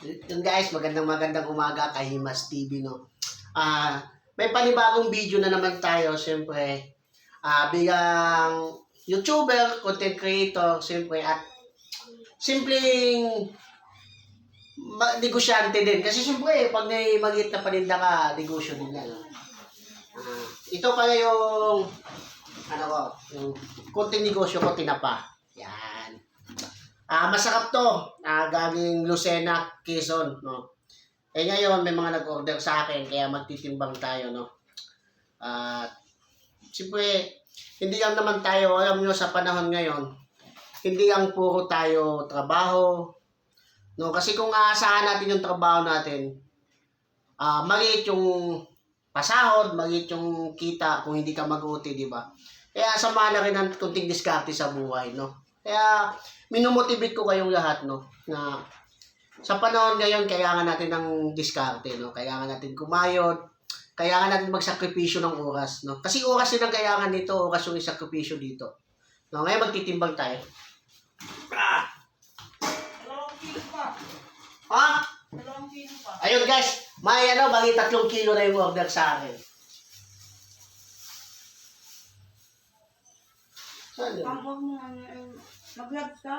Yun guys, magandang magandang umaga kay Himas TV, no? Ah, may panibagong video na naman tayo, siyempre. Ah, bilang YouTuber, content creator, siyempre, at simpleng negosyante din. Kasi siyempre, pag may magit na paninda ka, negosyo din yan. Ah, ito pala yung, ano ko, yung konting negosyo ko, tinapa. Yan. Ah, masarap to. Ah, galing Lucena, Quezon, no. Eh ngayon may mga nag-order sa akin kaya magtitimbang tayo, no. At siyempre hindi lang naman tayo, alam nyo sa panahon ngayon, hindi lang puro tayo trabaho. No, kasi kung aasahan natin yung trabaho natin, ah maliit yung pasahod, maliit yung kita kung hindi ka mag-uti, di ba? Kaya sama na rin ang kunting diskarte sa buhay, no? Kaya minomotivate ko kayong lahat, no? Na sa panahon ngayon, kailangan natin ng diskarte, no? Kailangan natin kumayod, kailangan natin magsakripisyo ng oras, no? Kasi oras din ang kailangan dito, oras yung isakripisyo dito. No? Ngayon magtitimbang tayo. Ah! Ha? Ayun guys, may ano, bagi tatlong kilo na yung order sa akin. Saan yun? Pambog mo ano yung mag-labs ka.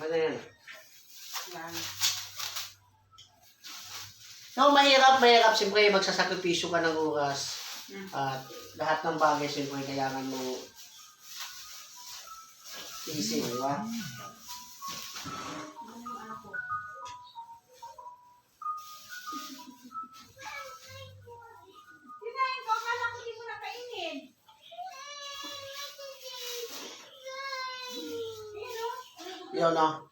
Ano yan? Yan. No, mahirap, mahirap. Siyempre, magsasakripisyo ka ng oras. Hmm. At lahat ng bagay, siyempre, kailangan mo easy, di ba? Yun, no?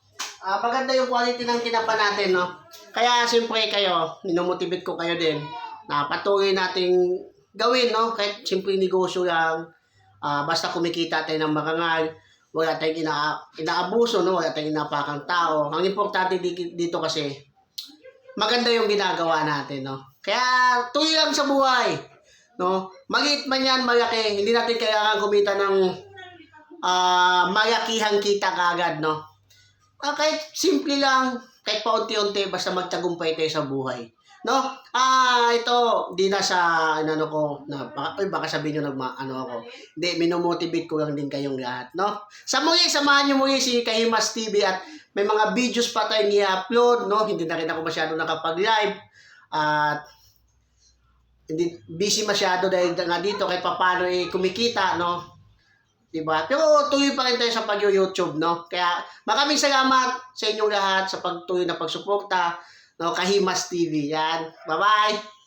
Ah, maganda yung quality ng tinapa natin, no? Kaya, siyempre, kayo, minomotivate ko kayo din na patuloy nating gawin, no? Kahit siyempre negosyo lang, ah, basta kumikita tayo ng marangal, wala tayong ina inaabuso, no? Wala tayong inapakang tao. Ang importante di- dito kasi, maganda yung ginagawa natin, no? Kaya, tuloy lang sa buhay, no? Maliit man yan, malaki. Hindi natin kailangan kumita ng ah malakihang kita kagad, no? Ah, kahit simple lang, kahit paunti-unti, basta magtagumpay tayo sa buhay. No? Ah, ito, di na sa, ano ko, na, baka, uy, baka sabihin nyo nagma, ano ako. Hindi, minomotivate ko lang din kayong lahat, no? Sa muli, samahan nyo muli si Kahimas TV at may mga videos pa tayong i-upload, no? Hindi na rin ako masyado nakapag-live. At hindi busy masyado dahil nga dito kahit papano eh, kumikita, no? Diba? Pero tuloy pa rin tayo sa pag-YouTube, no? Kaya maraming salamat sa inyong lahat sa pagtuloy na pagsuporta, no? Kahimas TV. Yan. Bye-bye!